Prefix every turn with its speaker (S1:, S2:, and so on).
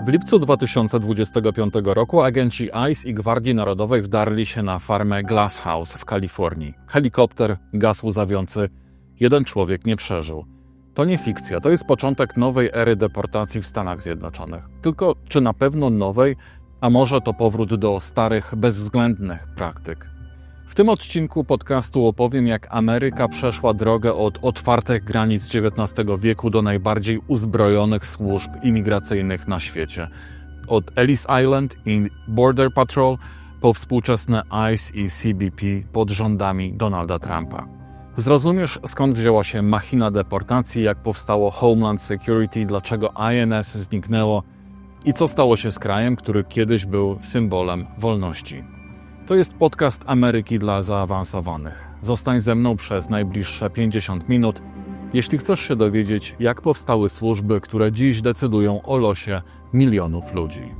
S1: W lipcu 2025 roku agenci ICE i Gwardii Narodowej wdarli się na farmę Glass House w Kalifornii. Helikopter, gaz łzawiący, jeden człowiek nie przeżył. To nie fikcja, to jest początek nowej ery deportacji w Stanach Zjednoczonych. Tylko czy na pewno nowej, a może to powrót do starych, bezwzględnych praktyk? W tym odcinku podcastu opowiem, jak Ameryka przeszła drogę od otwartych granic XIX wieku do najbardziej uzbrojonych służb imigracyjnych na świecie. Od Ellis Island i Border Patrol po współczesne ICE i CBP pod rządami Donalda Trumpa. Zrozumiesz, skąd wzięła się machina deportacji, jak powstało Homeland Security, dlaczego INS zniknęło i co stało się z krajem, który kiedyś był symbolem wolności. To jest podcast Ameryki dla zaawansowanych. Zostań ze mną przez najbliższe 50 minut, jeśli chcesz się dowiedzieć, jak powstały służby, które dziś decydują o losie milionów ludzi.